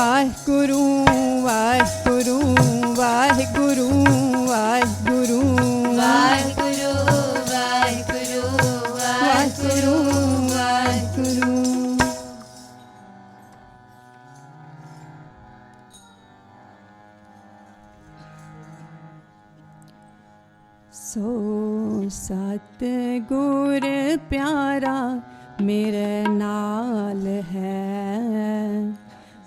ਵਾਹਿਗੁਰੂ ਵਾਹਿਗੁਰੂ ਵਾਹਿਗੁਰੂ ਵਾਹਿਗੁਰੂ ਵਾਹਿਗੁਰੂ ਵਾਹਿਗੁਰੂ ਵਾਹਿਗੁਰੂ ਵਾਹਿਗੁਰੂ ਵਾਹਿਗੁਰੂ ਸੋ ਸਤ ਗੁਰ ਪਿਆਰਾ ਮੇਰੇ ਨਾਲ ਹੈ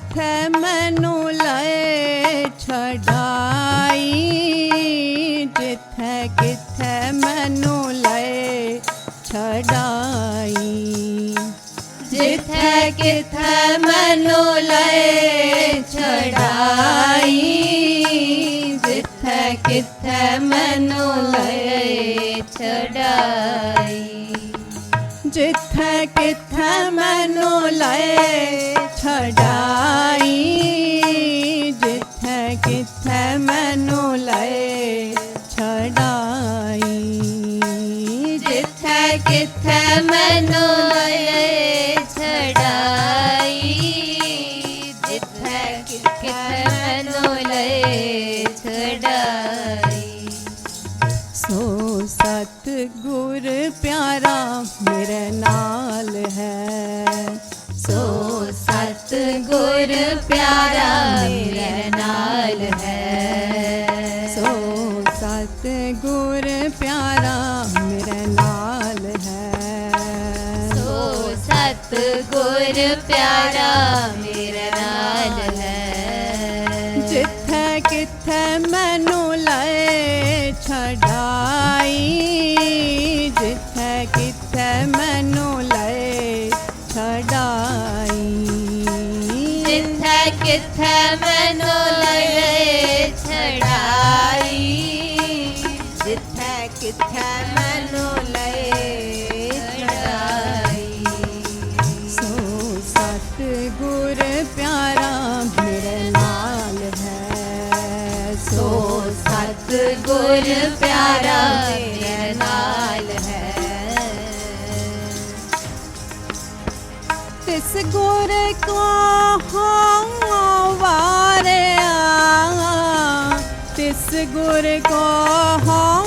ਜਿੱਥੇ ਮੈਨੂੰ ਲਏ ਛਡਾਈ, ਜਿੱਥੇ ਕਿੱਥੇ ਮੈਨੂੰ ਲਏ ਛਡਾਈ। ਜਿੱਥੇ ਕਿਥੇ ਮੈਨੂੰ ਲਏ ਛੜਾਈ ਜਿੱਥੇ ਕਿਥੇ ਮੈਨੂੰ ਲਏ ਛੜਾਈ ਜਿੱਥੇ ਕਿੱਥੇ ਮੈਨੂੰ ਲਏ ਛਡਾਈ ਜਿੱਥੇ ਕਿੱਥੇ ਮੈਨੂੰ ਲਏ ਛਡਾਈ। ਜਿੱਥੇ ਕਿੱਥੇ ਮੈਨੂੰ ਲਏ ਛੜਾਈ ਜਿੱਥੇ ਕਿੱਥੇ ਮਨੋ ਲਏ ਛੜਾਈ ਸੋ ਸਤ ਗੁਰ ਪਿਆਰਾ ਮੇਰੇ ਨਾਲ ਹੈ। ਸਤ ਗੁਰ ਪਿਆਰਾ ਮੇਰੇ ਨਾਲ ਹੈ। ਸੋ ਸਤ ਗੁਰ ਪਿਆਰਾ ਮੇਰੇ ਨਾਲ ਹੈ। ਸੋ ਸਤ ਗੁਰ ਪਿਆਰਾ ਮੇਰੇ ਨਾਲ ਹੈ। ਜਿੱਥੇ ਕਿੱਥੇ ਮੈਨੂੰ ਲਏ ਛਡਾਈ ਕਿਥੇ ਮਨੋ ਲਏ ਛੜਾਈ। ਜਿੱਥੇ ਕਿੱਥੇ ਮੈਨੂੰ ਲਏ ਛੜਾਈ। ਸੋ ਸਤ ਗੁਰ ਪਿਆਰਾ ਮੇਰੇ ਨਾਲ ਹੈ। ਸੋ ਸਤ ਗੁਰ ਪਿਆਰਾ ਮੇਰੇ ਨਾਲ ਤਿਸ ਗੁਰ ਕੋ ਹਾਂ ਵਾਰਿਆ? ਤਿਸ ਗੁਰ ਕੋ ਹਾਂ